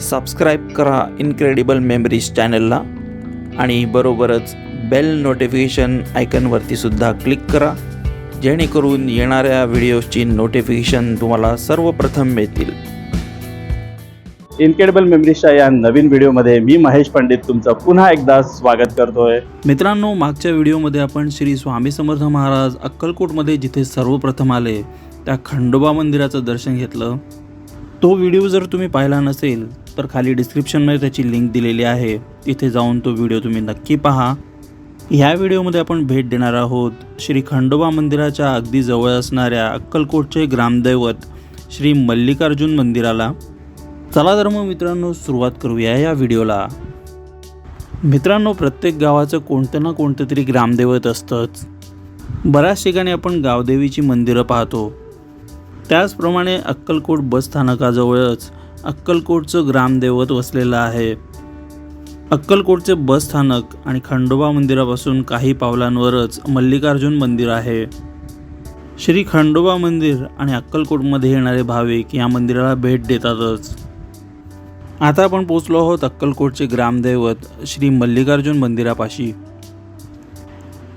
Subscribe करा incredible memories चॅनलला आणि बरोबरच बेल नोटिफिकेशन आयकनवरती सुद्धा क्लिक करा. जेणेकरून येणाऱ्या व्हिडिओजची नोटिफिकेशन तुम्हाला सर्वप्रथम मिळतील. इनक्रेडिबल मेमरीजच्या या नवीन व्हिडिओमध्ये मी महेश पंडित तुमचं पुन्हा एकदा स्वागत करतोय. मित्रांनो मागच्या व्हिडिओमध्ये आपण श्री स्वामी समर्थ महाराज अक्कलकोटमध्ये जिथे सर्वप्रथम आले त्या खंडोबा मंदिराचं दर्शन घेतलं. तो व्हिडिओ जर तुम्ही पाहिला नसेल तर खाली डिस्क्रिप्शनमध्ये त्याची लिंक दिलेली आहे. तिथे जाऊन तो व्हिडिओ तुम्ही नक्की पहा. ह्या व्हिडिओमध्ये आपण भेट देणार आहोत श्री खंडोबा मंदिराच्या अगदी जवळ असणाऱ्या अक्कलकोटचे ग्रामदैवत श्री मल्लिकार्जुन मंदिराला. चला तर मग मित्रांनो सुरुवात करूया या व्हिडिओला मित्रांनो प्रत्येक गावाचं कोणतं ना कोणतं तरी ग्रामदैवत असतंच. बऱ्याच ठिकाणी आपण गावदेवीची मंदिरं पाहतो. त्याचप्रमाणे अक्कलकोट बस स्थानकाजवळच अक्कलकोटचं ग्रामदैवत वसलेलं आहे. अक्कलकोटचे बस स्थानक आणि खंडोबा मंदिरापासून काही पावलांवरच मल्लिकार्जुन मंदिर आहे. श्री खंडोबा मंदिर आणि अक्कलकोटमध्ये येणारे भाविक या मंदिराला भेट देतातच. आता आपण पोचलो आहोत अक्कलकोटचे ग्रामदैवत श्री मल्लिकार्जुन मंदिरापाशी.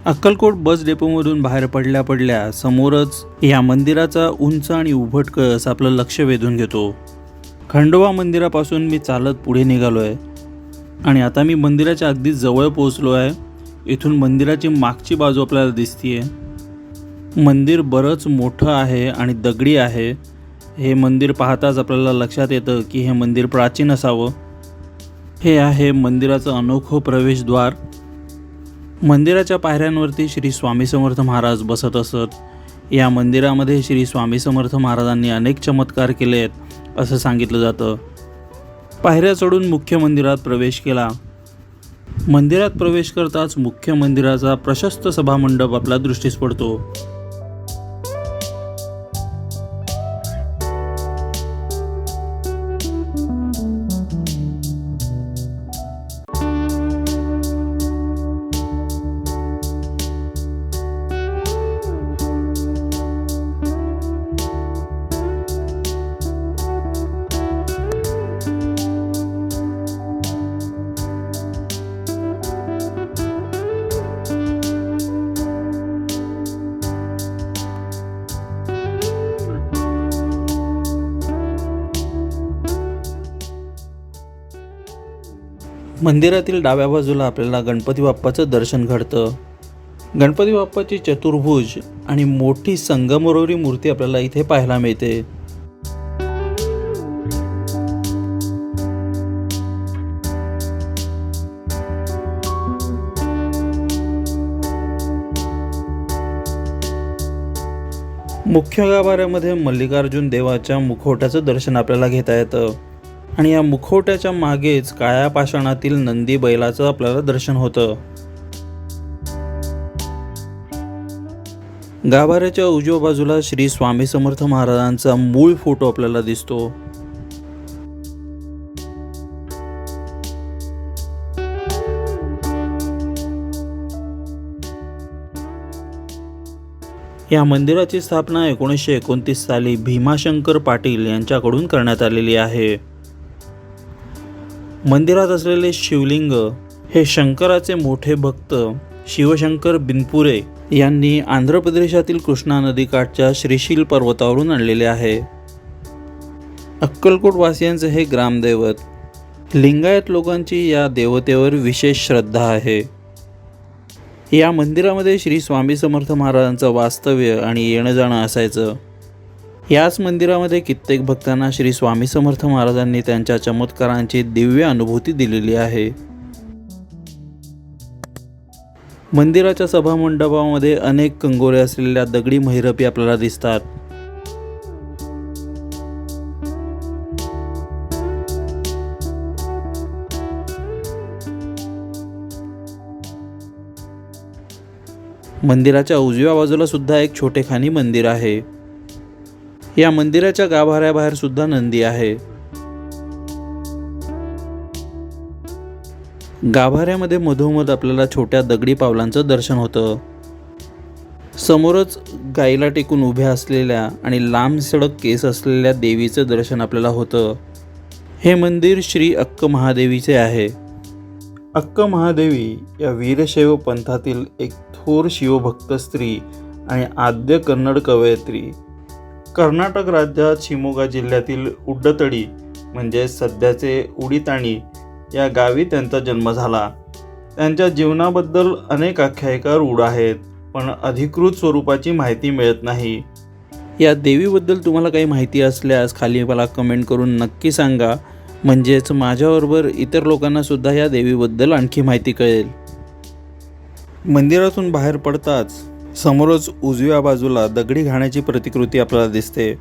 अक्कलकोट बस डेपोमधून बाहेर पडल्या पडल्या समोरच या मंदिराचा उंच आणि उभट कळस आपलं लक्ष वेधून घेतो. खंडोबा मंदिरापासून मी चालत पुढे निघालो आहे आणि आता मी मंदिराच्या अगदी जवळ पोहोचलो आहे इथून मंदिराची मागची बाजू आपल्याला दिसतीये. मंदिर बरंच मोठं आहे आणि दगडी आहे. हे मंदिर पाहताच आपल्याला लक्षात येतं की हे मंदिर प्राचीन असावं. हे आहे मंदिराचं अनोखं प्रवेशद्वार. मंदिराच्या पायऱ्यांवरती श्री स्वामी समर्थ महाराज बसत असत. या मंदिरामध्ये श्री स्वामी समर्थ महाराजांनी अनेक चमत्कार केले आहेत असं सांगितलं जातं. पायऱ्या चढून मुख्य मंदिरात प्रवेश केला. मंदिरात प्रवेश करताच मुख्य मंदिराचा प्रशस्त सभामंडप आपल्या दृष्टीस पडतो. मंदिरातील डाव्या बाजूला आपल्याला गणपती बाप्पाचं दर्शन घडतं. गणपती बाप्पाची चतुर्भुज आणि मोठी संगमरोरी मूर्ती आपल्याला इथे पाहायला मिळते. मुख्य गाभाऱ्यामध्ये मल्लिकार्जुन देवाच्या मुखवट्याचं दर्शन आपल्याला घेता येतं. आणि या मुखवट्याच्या मागेच काळ्या पाषाणातील नंदी बैलाचं आपल्याला दर्शन होतं. गाभाऱ्याच्या उजव्या बाजूला श्री स्वामी समर्थ महाराजांचा मूळ फोटो आपल्याला दिसतो. या मंदिराची स्थापना एकोणीसशे एकोणतीस साली भीमाशंकर पाटील यांच्याकडून करण्यात आलेली आहे. मंदिरात असलेले शिवलिंग हे शंकराचे मोठे भक्त शिवशंकर बिनपुरे यांनी आंध्र प्रदेशातील कृष्णा नदीकाठच्या श्रीशील पर्वतावरून आणलेले आहे. अक्कलकोटवासियांचे हे ग्रामदैवत लिंगायत लोकांची या देवतेवर विशेष श्रद्धा आहे. या मंदिरामध्ये श्री स्वामी समर्थ महाराजांचं वास्तव्य आणि येणं जाणं असायचं. याच मंदिरामध्ये कित्येक भक्तांना श्री स्वामी समर्थ महाराजांनी त्यांच्या चमत्कारांची दिव्य अनुभूती दिलेली आहे. मंदिराच्या सभामंडपामध्ये अनेक कंगोरे असलेल्या दगडी महिरपी आपल्याला दिसतात. मंदिराच्या उजव्या बाजूला सुद्धा एक छोटेखानी मंदिर आहे. या मंदिराच्या गाभाऱ्याबाहेर सुद्धा नंदी आहे. गाभाऱ्यामध्ये मधोमध आपल्याला छोट्या दगडी पावलांचं दर्शन होतं. समोरच गाईला टेकून उभ्या असलेल्या आणि लांब सडक केस असलेल्या देवीचं दर्शन आपल्याला होतं. हे मंदिर श्री अक्क महादेवीचे आहे. अक्क महादेवी या वीरशैव पंथातील एक थोर शिवभक्त स्त्री आणि आद्य कन्नड कवयित्री कर्नाटक राज्यात शिमोगा जिल्ह्यातील उड्डतडी म्हणजे सध्याचे उडीताणी या गावी त्यांचा जन्म झाला. त्यांच्या जीवनाबद्दल अनेक आख्यायिका रूढ आहेत पण अधिकृत स्वरूपाची माहिती मिळत नाही. या देवीबद्दल तुम्हाला काही माहिती असल्यास खाली मला कमेंट करून नक्की सांगा. म्हणजेच माझ्याबरोबर इतर लोकांनासुद्धा या देवीबद्दल आणखी माहिती कळेल. मंदिरातून बाहेर पडताच समोरच उजव्या बाजूला दगडी घाण्याची प्रतिकृती आपल्याला दिसते.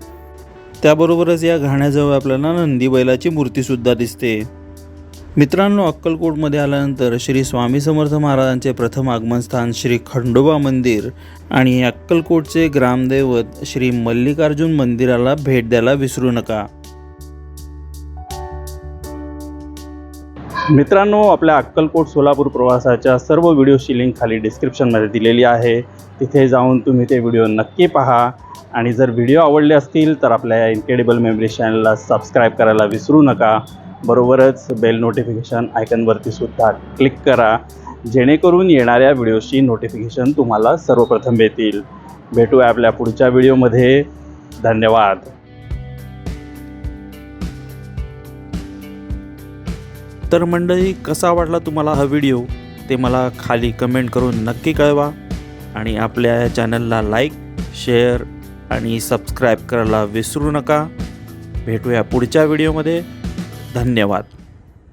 त्याबरोबरच या घाण्याजवळ आपल्याला नंदी बैलाची मूर्तीसुद्धा दिसते. मित्रांनो अक्कलकोटमध्ये आल्यानंतर श्री स्वामी समर्थ महाराजांचे प्रथम आगमनस्थान श्री खंडोबा मंदिर आणि अक्कलकोटचे ग्रामदैवत श्री मल्लिकार्जुन मंदिराला भेट द्यायला विसरू नका. मित्रांनो आपल्या अक्कलकोट सोलापूर प्रवासाच्या सर्व व्हिडिओची लिंक खाली डिस्क्रिप्शनमध्ये दिलेली आहे. तिथे जाऊन तुम्ही ते व्हिडिओ नक्की पहा. आणि जर व्हिडिओ आवडले असतील तर आपल्या या इन्क्रेडिबल मेमरी चॅनलला सबस्क्राईब करायला विसरू नका. बरोबरच बेल नोटिफिकेशन आयकनवरती सुद्धा क्लिक करा. जेणेकरून येणाऱ्या व्हिडिओची नोटिफिकेशन तुम्हाला सर्वप्रथम येतील भेटू आपल्या पुढच्या व्हिडिओमध्ये धन्यवाद. तर मंडळी कसा वाटला तुम्हाला हा व्हिडिओ ते मला खाली कमेंट करून नक्की कळवा. आणि आपल्या या चॅनलला लाईक शेअर आणि सबस्क्राईब करायला विसरू नका. भेटूया पुढच्या व्हिडिओमध्ये. धन्यवाद.